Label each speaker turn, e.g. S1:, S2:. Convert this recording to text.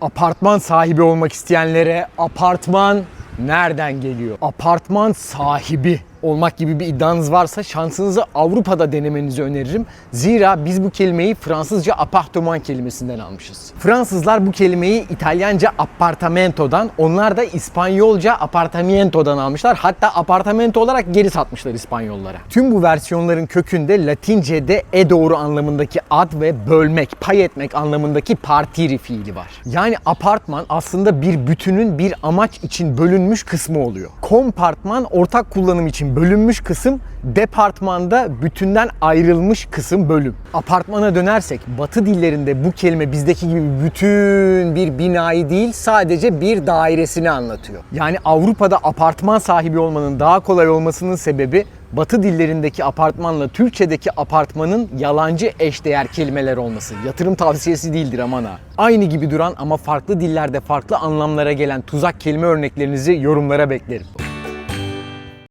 S1: Apartman sahibi olmak isteyenlere apartman nereden geliyor? Apartman sahibi olmak gibi bir iddianız varsa şansınızı Avrupa'da denemenizi öneririm. Zira biz bu kelimeyi Fransızca apartman kelimesinden almışız. Fransızlar bu kelimeyi İtalyanca appartamento'dan, onlar da İspanyolca apartamento'dan almışlar. Hatta apartamento olarak geri satmışlar İspanyollara. Tüm bu versiyonların kökünde Latince'de e doğru anlamındaki ad ve bölmek, pay etmek anlamındaki partiri fiili var. Yani apartman aslında bir bütünün bir amaç için bölünmüş kısmı oluyor. Kompartman ortak kullanım için bölünmüş kısım, departmanda bütünden ayrılmış kısım bölüm. Apartmana dönersek batı dillerinde bu kelime bizdeki gibi bütün bir binayı değil sadece bir dairesini anlatıyor. Yani Avrupa'da apartman sahibi olmanın daha kolay olmasının sebebi Batı dillerindeki apartmanla Türkçedeki apartmanın yalancı eşdeğer kelimeler olması. Yatırım tavsiyesi değildir aman ha. Aynı gibi duran ama farklı dillerde farklı anlamlara gelen tuzak kelime örneklerinizi yorumlara beklerim.